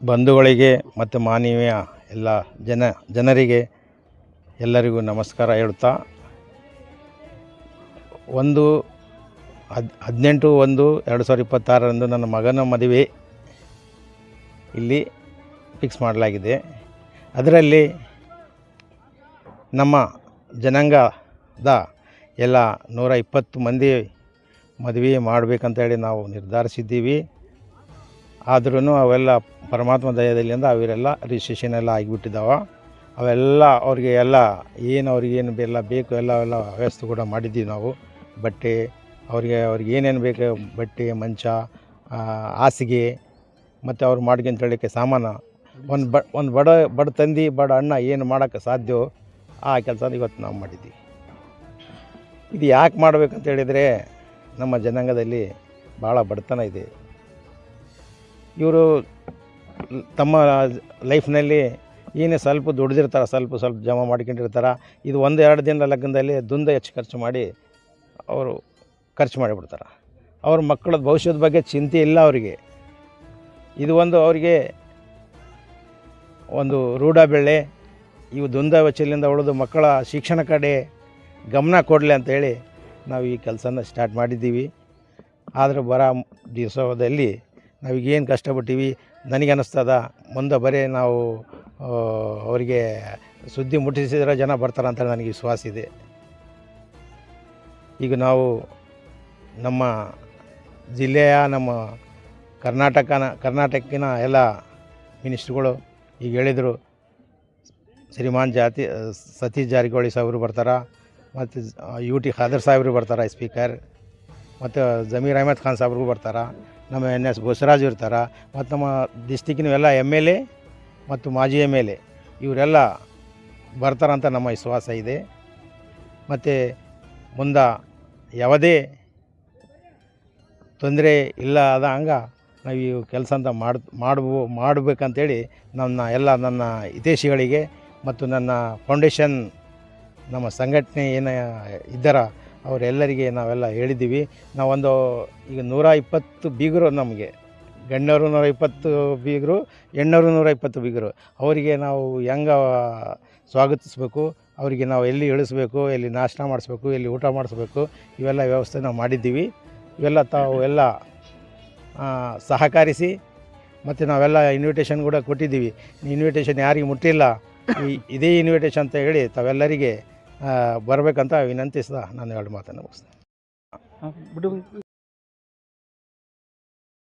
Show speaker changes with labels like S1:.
S1: ಬಂಧುಗಳಿಗೆ ಮತ್ತು ಮಾನವೀಯ ಎಲ್ಲ ಜನ, ಜನರಿಗೆ ಎಲ್ಲರಿಗೂ ನಮಸ್ಕಾರ ಹೇಳುತ್ತಾ. ಒಂದು ಹದ್, ಹದಿನೆಂಟು ಒಂದು ಎರಡು ಸಾವಿರದ ಇಪ್ಪತ್ತಾರರಂದು ನನ್ನ ಮಗನ ಮದುವೆ ಇಲ್ಲಿ ಫಿಕ್ಸ್ ಮಾಡಲಾಗಿದೆ. ಅದರಲ್ಲಿ ನಮ್ಮ ಜನಾಂಗದ ಎಲ್ಲ ನೂರ ಇಪ್ಪತ್ತು ಮಂದಿ ಮದುವೆ ಮಾಡಬೇಕಂತೇಳಿ ನಾವು ನಿರ್ಧರಿಸಿದ್ದೀವಿ. ಆದ್ರೂ ಅವೆಲ್ಲ ಪರಮಾತ್ಮ ದಯದಲ್ಲಿಂದ ಅವರೆಲ್ಲ ರಿಜಿಸ್ಟ್ರೇಷನ್ ಎಲ್ಲ ಆಗಿಬಿಟ್ಟಿದ್ದಾವೆ ಅವೆಲ್ಲ ಅವ್ರಿಗೆ ಎಲ್ಲ ಏನು ಅವ್ರಿಗೆ ಏನು ಎಲ್ಲ ಬೇಕು ಎಲ್ಲ ಎಲ್ಲ ವ್ಯವಸ್ಥೆ ಕೂಡ ಮಾಡಿದ್ದೀವಿ ನಾವು. ಬಟ್ಟೆ, ಅವ್ರಿಗೆ ಅವ್ರಿಗೆ ಏನೇನು ಬೇಕು, ಬಟ್ಟೆ, ಮಂಚ ಹಾಸಿಗೆ ಮತ್ತು ಅವ್ರು ಹೇಳಿಕ್ಕೆ ಸಾಮಾನು. ಒಂದು ಬ, ಒಂದು ಬಡ ಬಡ ತಂದು, ಬಡ ಅಣ್ಣ ಏನು ಮಾಡೋಕ್ಕೆ ಸಾಧ್ಯವೋ ಆ ಕೆಲಸ ಇವತ್ತು ನಾವು ಮಾಡಿದ್ದೀವಿ. ಇದು ಯಾಕೆ ಮಾಡಬೇಕಂತ ಹೇಳಿದರೆ ನಮ್ಮ ಜನಾಂಗದಲ್ಲಿ ಭಾಳ ಬಡತನ ಇದೆ. ಇವರು ತಮ್ಮ ಲೈಫ್ನಲ್ಲಿ ಏನೇ ಸ್ವಲ್ಪ ದುಡ್ದಿರ್ತಾರೆ ಸ್ವಲ್ಪ ಸ್ವಲ್ಪ ಜಮಾ ಮಾಡ್ಕೊಂಡಿರ್ತಾರೆ, ಇದು ಒಂದು ಎರಡು ದಿನ ಲಗ್ನದಲ್ಲಿ ದುಂದ ಹೆಚ್ಚು ಖರ್ಚು ಮಾಡಿ ಅವರು ಖರ್ಚು ಮಾಡಿಬಿಡ್ತಾರೆ. ಅವ್ರ ಮಕ್ಕಳ ಭವಿಷ್ಯದ ಬಗ್ಗೆ ಚಿಂತೆ ಇಲ್ಲ ಅವರಿಗೆ. ಇದು ಒಂದು ಅವರಿಗೆ ಒಂದು ರೂಢ ಬೆಳೆ. ಇವು ದುಂದ ವೆಚ್ಚಲಿಂದ ಉಳಿದು ಮಕ್ಕಳ ಶಿಕ್ಷಣ ಕಡೆ ಗಮನ ಕೊಡಲಿ ಅಂತೇಳಿ ನಾವು ಈ ಕೆಲಸನ ಸ್ಟಾರ್ಟ್ ಮಾಡಿದ್ದೀವಿ. ಆದರೆ ಬರ ದಿವಸದಲ್ಲಿ ನಾವೀಗೇನು ಕಷ್ಟಪಟ್ಟೀವಿ ನನಗೆ ಅನ್ನಿಸ್ತದ ಮುಂದೆ ಬರೀ ನಾವು ಅವರಿಗೆ ಸುದ್ದಿ ಮುಟ್ಟಿಸಿದ್ರೆ ಜನ ಬರ್ತಾರೆ ಅಂತ ನನಗೆ ವಿಶ್ವಾಸ ಇದೆ. ಈಗ ನಾವು ನಮ್ಮ ಜಿಲ್ಲೆಯ, ನಮ್ಮ ಕರ್ನಾಟಕನ, ಕರ್ನಾಟಕಿನ ಎಲ್ಲ ಮಿನಿಸ್ಟ್ರುಗಳು ಈಗ ಹೇಳಿದರು, ಶ್ರೀಮಾನ್ ಜಾತಿ, ಸತೀಶ್ ಜಾರಕಿಹೊಳಿ ಸಾಹೇಬರು ಬರ್ತಾರೆ, ಮತ್ತು ಯು ಟಿ ಖಾದರ್ ಸಾಹೇಬರು ಬರ್ತಾರೆ, ಸ್ಪೀಕರ್, ಮತ್ತು ಜಮೀರ್ ಅಹಮದ್ ಖಾನ್ ಸಾಹೇಬ್ರಿಗೂ ಬರ್ತಾರೆ ನಮ್ಮ ಎನ್ ಎಸ್ ಬಸವರಾಜ್ ಇರ್ತಾರೆ, ಮತ್ತು ನಮ್ಮ ಡಿಸ್ಟಿಕ್ಕಿನ ಎಲ್ಲ ಎಂ ಎಲ್ ಎ ಮತ್ತು ಮಾಜಿ ಎಂ ಎಲ್ ಎ ಇವರೆಲ್ಲ ಬರ್ತಾರಂತ ನಮ್ಮ ವಿಶ್ವಾಸ ಇದೆ. ಮತ್ತು ಮುಂದೆ ಯಾವುದೇ ತೊಂದರೆ ಇಲ್ಲ ಆದ ಹಂಗೆ ನಾವು ಈ ಕೆಲಸ ಅಂತ ಮಾಡಿ, ಮಾಡ್ಬೋ, ಮಾಡಬೇಕಂತೇಳಿ ನನ್ನ ಎಲ್ಲ ನನ್ನ ಹಿತೇಶಿಗಳಿಗೆ ಮತ್ತು ನನ್ನ ಫೌಂಡೇಶನ್ ನಮ್ಮ ಸಂಘಟನೆ ಏನು ಇದ್ದಾರ, ಅವರೆಲ್ಲರಿಗೆ ನಾವೆಲ್ಲ ಹೇಳಿದ್ದೀವಿ. ನಾವೊಂದು ಈಗ ನೂರ ಇಪ್ಪತ್ತು ಬೀಗರು ನಮಗೆ. ಗಂಡವರು ನೂರ ಇಪ್ಪತ್ತು ಬೀಗರು ಹೆಣ್ಣವರು ನೂರ ಇಪ್ಪತ್ತು ಬೀಗರು. ಅವರಿಗೆ ನಾವು ಹೆಂಗೆ ಸ್ವಾಗತಿಸಬೇಕು, ಅವರಿಗೆ ನಾವು ಎಲ್ಲಿ ಇಳಿಸ್ಬೇಕು, ಎಲ್ಲಿ ನಾಷ್ಟ ಮಾಡಿಸ್ಬೇಕು, ಎಲ್ಲಿ ಊಟ ಮಾಡಿಸ್ಬೇಕು, ಇವೆಲ್ಲ ವ್ಯವಸ್ಥೆ ನಾವು ಮಾಡಿದ್ದೀವಿ. ಇವೆಲ್ಲ ತಾವು ಎಲ್ಲ ಸಹಕರಿಸಿ ಮತ್ತು ನಾವೆಲ್ಲ ಇನ್ವಿಟೇಷನ್ ಕೂಡ ಕೊಟ್ಟಿದ್ದೀವಿ. ಇನ್ವಿಟೇಷನ್ ಯಾರಿಗೆ ಮುಟ್ಟಿಲ್ಲ. ಈ, ಇದೇ ಇನ್ವಿಟೇಷನ್ ಅಂತ ಹೇಳಿ ತಾವೆಲ್ಲರಿಗೆ ಬರಬೇಕಂತ ವಿನಂತಿಸಿದ. ನಾನು ಎರಡು ಮಾತನ್ನು ಮುಗಿಸ್ತೇನೆ